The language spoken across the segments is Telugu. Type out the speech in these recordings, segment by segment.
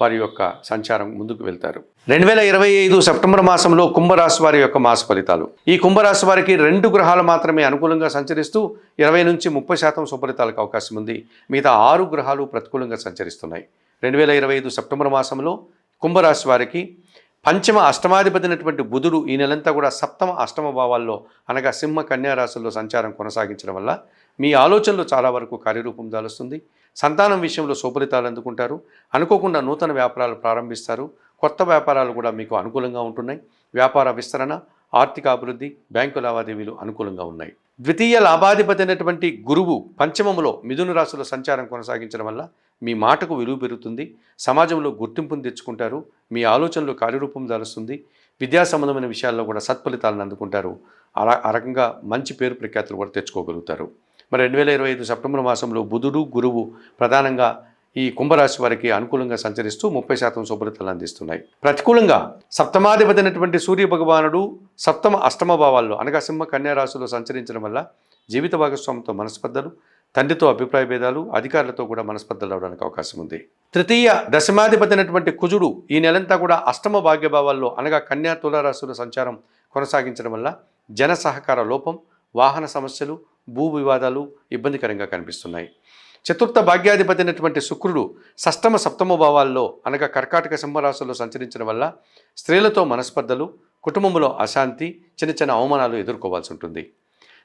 వారి యొక్క సంచారం ముందుకు వెళ్తారు. రెండు వేల ఇరవై ఐదు సెప్టెంబర్ మాసంలో కుంభరాశి వారి యొక్క మాస ఫలితాలు. ఈ కుంభరాశి వారికి రెండు గ్రహాలు మాత్రమే అనుకూలంగా సంచరిస్తూ ఇరవై నుంచి ముప్పై శాతం సుఫలితాలకు అవకాశం ఉంది. మిగతా ఆరు గ్రహాలు ప్రతికూలంగా సంచరిస్తున్నాయి. రెండు వేల ఇరవై ఐదు సెప్టెంబర్ మాసంలో కుంభరాశి వారికి పంచమ అష్టమాధిపతినటువంటి బుధుడు ఈ నెలంతా కూడా సప్తమ అష్టమ భావాల్లో అనగా సింహ కన్యా రాశుల్లో సంచారం కొనసాగించడం వల్ల మీ ఆలోచనలు చాలా వరకు కార్యరూపం దాలుస్తుంది. సంతానం విషయంలో సుఫలితాలు అందుకుంటారు. అనుకోకుండా నూతన వ్యాపారాలు ప్రారంభిస్తారు. కొత్త వ్యాపారాలు కూడా మీకు అనుకూలంగా ఉంటున్నాయి. వ్యాపార విస్తరణ ఆర్థిక అభివృద్ధి బ్యాంకు లావాదేవీలు అనుకూలంగా ఉన్నాయి. ద్వితీయ లాభాధిపతి అయినటువంటి గురువు పంచమములో మిథున రాశిలో సంచారం కొనసాగించడం వల్ల మీ మాటకు విలువ పెరుగుతుంది. సమాజంలో గుర్తింపును తెచ్చుకుంటారు. మీ ఆలోచనలు కార్యరూపం దాలుస్తుంది. విద్యా సంబంధమైన విషయాల్లో కూడా సత్ఫలితాలను అందుకుంటారు. అలా ఆ రకంగా మంచి పేరు ప్రఖ్యాతులు కూడా తెచ్చుకోగలుగుతారు. మరి రెండు వేల ఇరవై ఐదు సెప్టెంబర్ మాసంలో బుధుడు గురువు ప్రధానంగా ఈ కుంభరాశి వారికి అనుకూలంగా సంచరిస్తూ ముప్పై శాతం శుభ్రతలు అందిస్తున్నాయి. ప్రతికూలంగా సప్తమాధిపతి అయినటువంటి సూర్య భగవానుడు సప్తమ అష్టమ భావాల్లో అనగా సింహ కన్యా రాశిలో సంచరించడం వల్ల జీవిత భాగస్వామితో మనస్పర్ధలు తండ్రితో అభిప్రాయ భేదాలు అధికారులతో కూడా మనస్పర్ధలు అవడానికి అవకాశం ఉంది. తృతీయ దశమాధిపతి అయినటువంటి కుజుడు ఈ నెలంతా కూడా అష్టమ భాగ్యభావాల్లో అనగా కన్యా తులారాశుల సంచారం కొనసాగించడం వల్ల జన సహకార లోపం వాహన సమస్యలు భూ వివాదాలు ఇబ్బందికరంగా కనిపిస్తున్నాయి. చతుర్థ భాగ్యాధిపతి అయినటువంటి శుక్రుడు షష్టమ సప్తమ భావాల్లో అనగా కర్కాటక సింహరాశుల్లో సంచరించడం వల్ల స్త్రీలతో మనస్పర్ధలు కుటుంబంలో అశాంతి చిన్న చిన్న అవమానాలు ఎదుర్కోవాల్సి ఉంటుంది.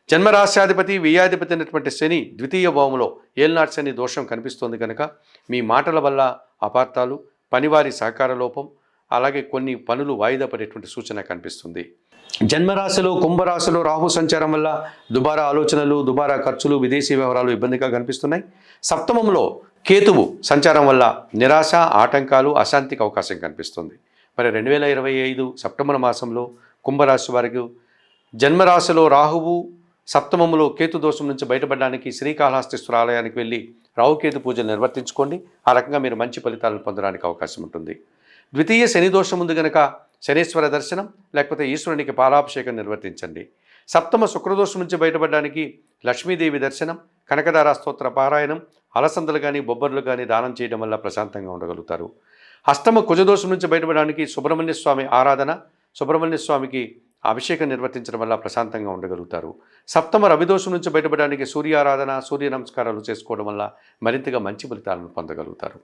జన్మరాశ్యాధిపతి వ్యయాధిపతి అయినటువంటి శని ద్వితీయ భావంలో ఏల్నాటి శని దోషం కనిపిస్తోంది కనుక మీ మాటల వల్ల అపార్థాలు పనివారి సహకార లోపం అలాగే కొన్ని పనులు వాయిదా పడేటువంటి సూచన కనిపిస్తుంది. జన్మరాశిలో కుంభరాశిలో రాహు సంచారం వల్ల దుబారా ఆలోచనలు దుబారా ఖర్చులు విదేశీ వ్యవహారాలు ఇబ్బందిగా కనిపిస్తున్నాయి. సప్తమంలో కేతువు సంచారం వల్ల నిరాశ ఆటంకాలు అశాంతికి అవకాశం కనిపిస్తుంది. మరి రెండు వేల ఇరవై ఐదు సెప్టెంబర్ మాసంలో కుంభరాశి వారికి జన్మరాశిలో రాహువు సప్తమములో కేతు దోషం నుంచి బయటపడడానికి శ్రీకాళహస్తీశ్వర ఆలయానికి వెళ్ళి రాహుకేతు పూజలు నిర్వర్తించుకోండి. ఆ రకంగా మీరు మంచి ఫలితాలను పొందడానికి అవకాశం ఉంటుంది. ద్వితీయ శని దోషం ఉంది గనక శనీశ్వర దర్శనం లేకపోతే ఈశ్వరునికి పాలాభిషేకం నిర్వర్తించండి. సప్తమ శుక్రదోషం నుంచి బయటపడడానికి లక్ష్మీదేవి దర్శనం కనకదార స్తోత్ర పారాయణం అలసందలు కానీ బొబ్బర్లు కానీ దానం చేయడం వల్ల ప్రశాంతంగా ఉండగలుగుతారు. అష్టమ కుజదోషం నుంచి బయటపడడానికి సుబ్రహ్మణ్య స్వామి ఆరాధన సుబ్రహ్మణ్య స్వామికి అభిషేకం నిర్వర్తించడం వల్ల ప్రశాంతంగా ఉండగలుగుతారు. సప్తమ రవిదోషం నుంచి బయటపడడానికి సూర్య ఆరాధన సూర్య నమస్కారాలు చేసుకోవడం వల్ల మరింతగా మంచి ఫలితాలను పొందగలుగుతారు.